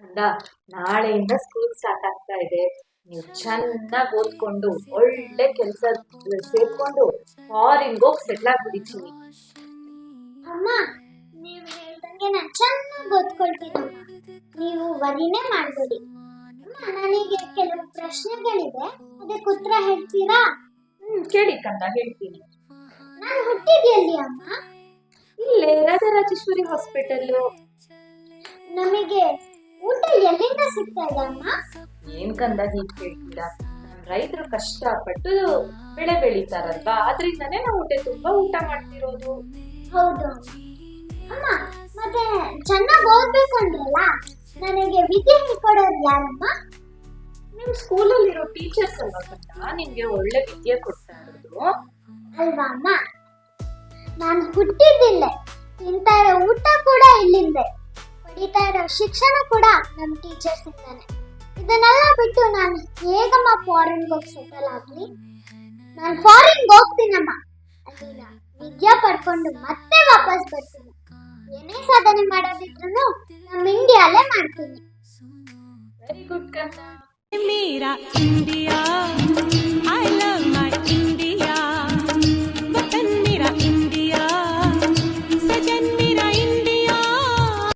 ಕಂದ ನಾಳೆಯಿಂದ school start ಆಗ್ತಾ ಇದೆ. ನೀವು ಚೆನ್ನಾಗಿ ಓದ್ಕೊಂಡು ಒಳ್ಳೆ ಕೆಲಸ ಸೇರ್ಕೊಂಡು ಫಾರಿನ್ಗೆ ಹೋಗಿ ಸೆಟ್ಲ್ ಆಗ್ಬಿಡಿತೀನಿ ಅಮ್ಮ ನೀವು ಹೇಳ್ದಂಗೆ ನಾನು ಚೆನ್ನಾಗಿ ಓದ್ಕೊಳ್ತೀನಿ. ನೀವು ವರಿನೇ ಮಾಡ್ಬೇಡಿ. ಅಮ್ಮ ನನಗೆ ಕೆಲವು ಪ್ರಶ್ನೆಗಳಿದೆ ಅದಕ್ಕೆ ಉತ್ತರ ಹೇಳ್ತೀರಾ? ಹ್ಮ್ ಕೇಳಿ ಕಂದ ಹೇಳ್ತೀನಿ. ನಾನು ಹುಟ್ಟಿದೆಯಲ್ಲಿ ಅಮ್ಮ? ಇಲ್ಲೇ ರಾಜರಾಜೇಶ್ವರಿ ಹಾಸ್ಪಿಟಲ್ ನಮಗೆ ಎಲ್ಲಿಂದ ಸಿಗ್ತಾ ಇದೆ ಅಮ್ಮ? ಏನ್ ಕಂದ ಹೀಗ್ ಕೇಳ್ತೀರಾ? ರೈತರು ಕಷ್ಟಪಟ್ಟು ಬೆಳೆ ಬೆಳೀತಾರಲ್ವಾ? ಅದರಿಂದನೇ ನಾವು ಊಟ ತುಂಬಾ ಊಟ ಮಾಡ್ತಿರೋದು. ಹೌದು. ಅಮ್ಮ ಮತ್ತೆ ಚೆನ್ನಾಗಿ ಓದ್ಬೇಕಂದ್ರಲ್ಲ ನನಗೆ ವಿದ್ಯೆ ಹೇಳ್ಕೊಡೋದು ಯಾರಮ್ಮ? ನಿಮ್ ಸ್ಕೂಲಲ್ಲಿರೋ ಟೀಚರ್ಸ್ ಅಲ್ವಾ ಕಂದ? ನಿಮ್ಗೆ ಒಳ್ಳೆ ವಿದ್ಯೆ ಕೊಡ್ತಾ ಇರೋದು. ಅಲ್ವಾ ಅಮ್ಮ? ನಾನು ಹುಟ್ಟಿದ್ದಿಲ್ಲ. ತಿಂತಾ ಊಟ ಕೂಡ ಇರೋ ಶಿಕ್ಷಣ ಕೂಡ ನಮ್ಮ ಟೀಚರ್ಸ್ ಇಂದಾನೆ ಇದನ್ನೆಲ್ಲ ಬಿಟ್ಟು ನಾನು ಹೇಗಮ್ಮ ಫಾರಿನ್ಗೆ ಹೋಗಿ ಸೆಟಲ್ ಆಗಲಿ ನಾನು ಫಾರಿನ್ಗೆ ಹೋಗ್ತೀನಮ್ಮ ಅಲ್ಲಿನ ವಿದ್ಯೆ ಪಡ್ಕೊಂಡು ಮತ್ತೆ ವಾಪಸ್ ಬರ್ತೀನಿ ಏನೇ ಸಾಧನೆ ಮಾಡೋದಿದ್ರು ನಮ್ಮ ಇಂಡಿಯಾಲೇ ಮಾಡ್ತೀನಿ ವೆರಿ ಗುಡ್ ಕಣ್ಣ ಮೇರಾ ಇಂಡಿಯಾ